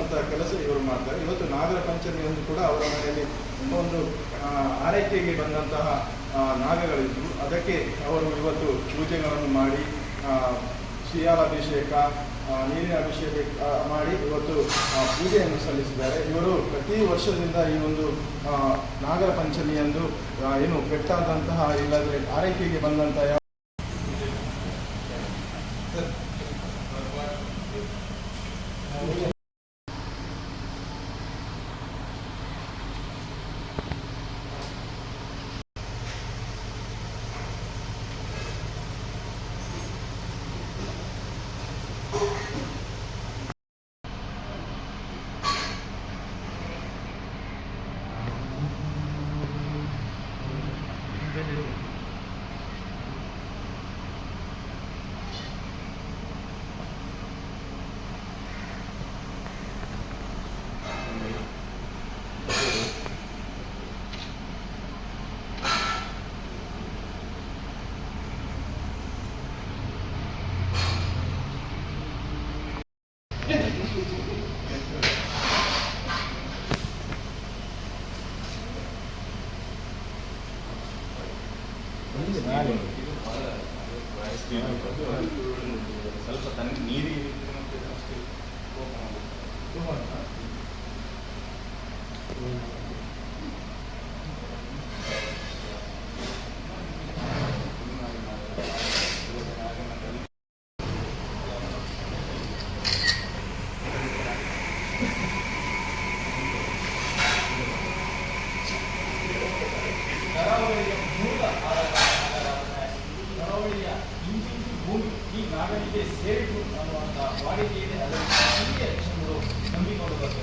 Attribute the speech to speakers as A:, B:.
A: ಅಂತ ಕೆಲಸ, ಇವರು ಮಾಡ್ತಾರೆ. ಇವತ್ತು ನಾಗರ ಪಂಚಮಿಯಂದು ಕೂಡ ಅವರ ಮನೆಯಲ್ಲಿ ಒಂದು ಆರೈಕೆಗೆ ಬಂದಂತಹ ನಾಗಗಳಿದ್ದು ಅದಕ್ಕೆ ಅವರು ಇವತ್ತು ಪೂಜೆಗಳನ್ನು ಮಾಡಿ ಶಿಯಾಲಾಭಿಷೇಕ ನೀರಿನ ಅಭಿಷೇಕ ಮಾಡಿ ಇವತ್ತು ಪೂಜೆಯನ್ನು ಸಲ್ಲಿಸಿದ್ದಾರೆ. ಇವರು ಪ್ರತಿ ವರ್ಷದಿಂದ ಈ ಒಂದು ನಾಗರ ಪಂಚಮಿಯಂದು ಏನು ಪೆಟ್ಟಾದಂತಹ ಇಲ್ಲದ್ರೆ ಆರೈಕೆಗೆ ಬಂದಂತಹ ಬೇರೆ
B: ಸ್ವಲ್ಪ ತನಗೆ Thank you. ಅನ್ನುವಂಥ ಬಾಡಿಗೆಯಲ್ಲಿ ಅದನ್ನು ನಂಬಿಕೊಂಡು ಬರ್ತದೆ